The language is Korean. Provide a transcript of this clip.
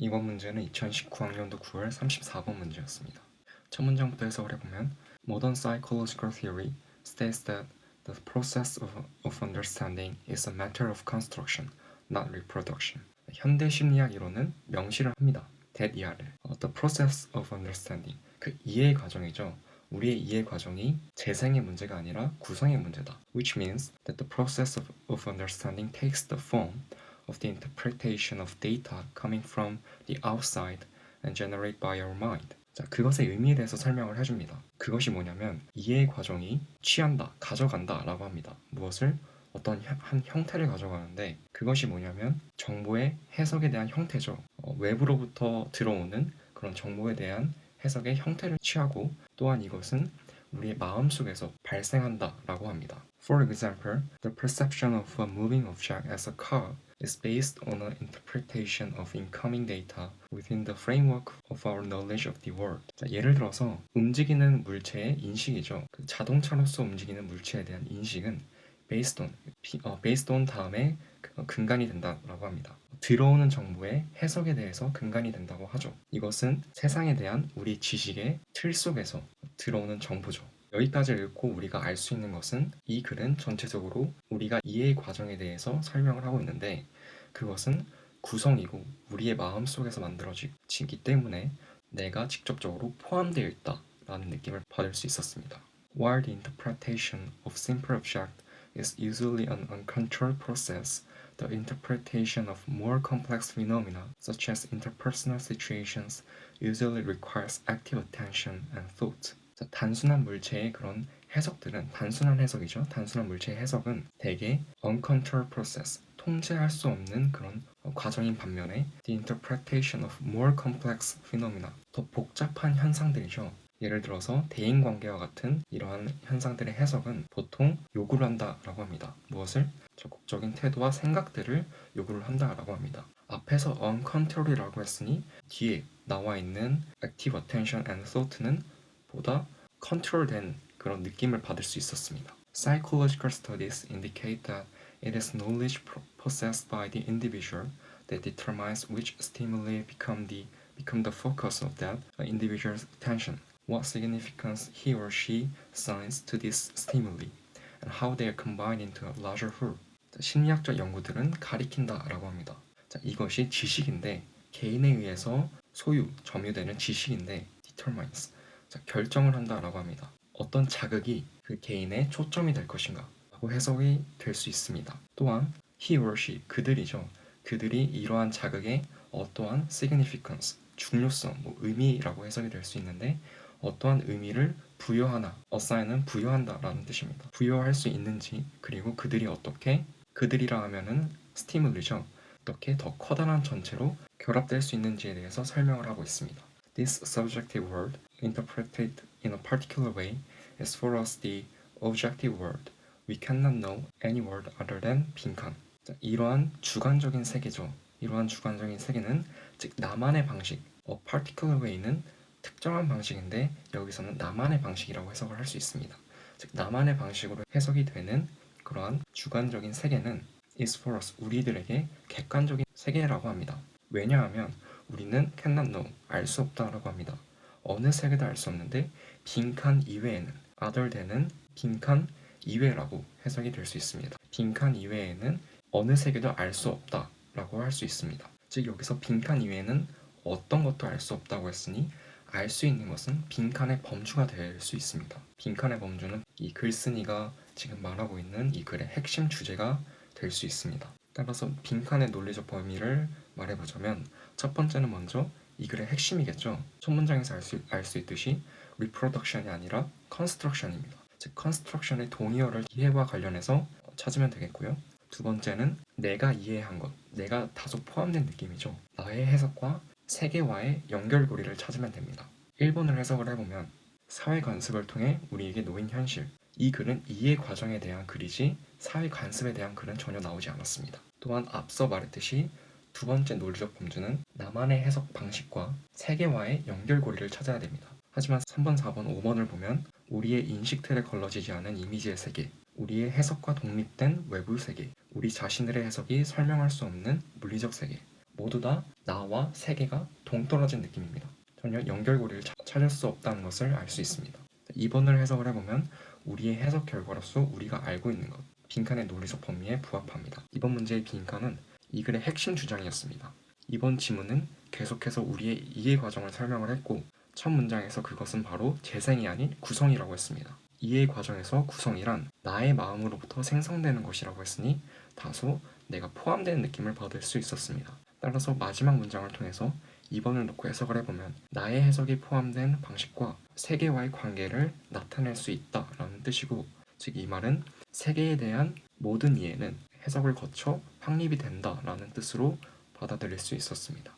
이번 문제는 2019학년도 9월 34번 문제였습니다. 첫 문장부터 해석을 해보면 Modern psychological theory states that the process of, of understanding is a matter of construction, not reproduction. 현대 심리학 이론은 명시를 합니다. that 이하를. 어, the process of understanding. 그 이해 과정이죠. 우리의 이해 과정이 재생의 문제가 아니라 구성의 문제다. Which means that the process of, of understanding takes the form of the interpretation of data coming from the outside and generated by our mind. 자, 그것의 의미에 대해서 설명을 해줍니다. 그것이 뭐냐면 이해의 과정이 취한다, 가져간다 라고 합니다. 무엇을? 어떤 형- 한 형태를 가져가는데 그것이 뭐냐면 정보의 해석에 대한 형태죠. 어, 외부로부터 들어오는 그런 정보에 대한 해석의 형태를 취하고 또한 이것은 우리의 마음속에서 발생한다라고 합니다. For example, the perception of a moving object as a car is based on an interpretation of incoming data within the framework of our knowledge of the world. 자, 예를 들어서 움직이는 물체의 인식이죠. 그 자동차로서 움직이는 물체에 대한 인식은 based on, 비- 어, based on 다음에 그- 근간이 된다라고 합니다. 들어오는 정보의 해석에 대해서 근간이 된다고 하죠. 이것은 세상에 대한 우리 지식의 틀 속에서 들어오는 정보죠. 여기까지 읽고 우리가 알 수 있는 것은 이 글은 전체적으로 우리가 이해의 과정에 대해서 설명을 하고 있는데 그것은 구성이고 우리의 마음 속에서 만들어지기 때문에 내가 직접적으로 포함되어 있다라는 느낌을 받을 수 있었습니다. While the interpretation of simple object is usually an uncontrolled process, the interpretation of more complex phenomena, such as interpersonal situations, usually requires active attention and thought. 자, 단순한 물체의 그런 해석들은 단순한 해석이죠. 단순한 물체의 해석은 대개 uncontrolled process, 통제할 수 없는 그런 어, 과정인 반면에 the interpretation of more complex phenomena, 더 복잡한 현상들이죠. 예를 들어서 대인 관계와 같은 이러한 현상들의 해석은 보통 요구를 한다라고 합니다. 무엇을? 적극적인 태도와 생각들을 요구를 한다라고 합니다. 앞에서 uncontroll이라고 했으니 뒤에 나와 있는 active attention and thought는 보다 컨트롤된 그런 느낌을 받을 수 있었습니다. Psychological studies indicate that it is knowledge possessed by the individual that determines which stimuli become the become the focus of that individual's attention, what significance he or she assigns to these stimuli, and how they are combined into a larger whole. 자, 심리학적 연구들은 가리킨다라고 합니다. 자, 이것이 지식인데 개인에 의해서 소유, 점유되는 지식인데 determines 자, 결정을 한다라고 합니다. 어떤 자극이 그 개인의 초점이 될 것인가 라고 해석이 될 수 있습니다. 또한 he or she 그들이죠. 그들이 이러한 자극에 어떠한 significance 중요성, 뭐 의미라고 해석이 될 수 있는데 어떠한 의미를 부여하나 assign은 부여한다라는 뜻입니다. 부여할 수 있는지 그리고 그들이 어떻게 그들이라 하면은 스티뮬이죠. 어떻게 더 커다란 전체로 결합될 수 있는지에 대해서 설명을 하고 있습니다. This subjective word, interpreted in a particular way, is for us the objective word. We cannot know any word other than 빈칸. 자, 이러한 주관적인 세계죠. 이러한 주관적인 세계는 즉 나만의 방식, a particular way는 특정한 방식인데 여기서는 나만의 방식이라고 해석을 할 수 있습니다. 즉 나만의 방식으로 해석이 되는 그러한 주관적인 세계는 is for us 우리들에게 객관적인 세계라고 합니다. 왜냐하면 우리는 cannot know 알 수 없다라고 합니다. 어느 세계도 알 수 없는데 빈칸 이외에는 other than은 빈칸 이외라고 해석이 될 수 있습니다. 빈칸 이외에는 어느 세계도 알 수 없다라고 할 수 있습니다. 즉 여기서 빈칸 이외에는 어떤 것도 알 수 없다고 했으니 알 수 있는 것은 빈칸의 범주가 될 수 있습니다. 빈칸의 범주는 이 글쓴이가 지금 말하고 있는 이 글의 핵심 주제가 될 수 있습니다. 따라서 빈칸의 논리적 범위를 말해보자면 첫 번째는 먼저 이 글의 핵심이겠죠. 첫 문장에서 알 수 알 수 있듯이 reproduction이 아니라 construction입니다. 즉 construction의 동의어를 이해와 관련해서 찾으면 되겠고요. 두 번째는 내가 이해한 것, 내가 다소 포함된 느낌이죠. 나의 해석과 세계와의 연결고리를 찾으면 됩니다. 1번을 해석을 해보면 사회 관습을 통해 우리에게 놓인 현실. 이 글은 이해 과정에 대한 글이지 사회 관습에 대한 글은 전혀 나오지 않았습니다. 또한 앞서 말했듯이 두 번째 논리적 범주는 나만의 해석 방식과 세계와의 연결고리를 찾아야 됩니다. 하지만 3번, 4번, 5번을 보면 우리의 인식 틀에 걸러지지 않은 이미지의 세계, 우리의 해석과 독립된 외부 세계, 우리 자신들의 해석이 설명할 수 없는 물리적 세계, 모두 다 나와 세계가 동떨어진 느낌입니다. 전혀 연결고리를 차- 찾을 수 없다는 것을 알 수 있습니다. 2번을 해석을 해보면 우리의 해석 결과로서 우리가 알고 있는 것, 빈칸의 논리적 범위에 부합합니다. 이번 문제의 빈칸은 이 글의 핵심 주장이었습니다. 이번 지문은 계속해서 우리의 이해 과정을 설명을 했고 첫 문장에서 그것은 바로 재생이 아닌 구성이라고 했습니다. 이해 과정에서 구성이란 나의 마음으로부터 생성되는 것이라고 했으니 다소 내가 포함되는 느낌을 받을 수 있었습니다. 따라서 마지막 문장을 통해서 2번을 놓고 해석을 해보면 나의 해석이 포함된 방식과 세계와의 관계를 나타낼 수 있다라는 뜻이고 즉 이 말은 세계에 대한 모든 이해는 해석을 거쳐 확립이 된다라는 뜻으로 받아들일 수 있었습니다.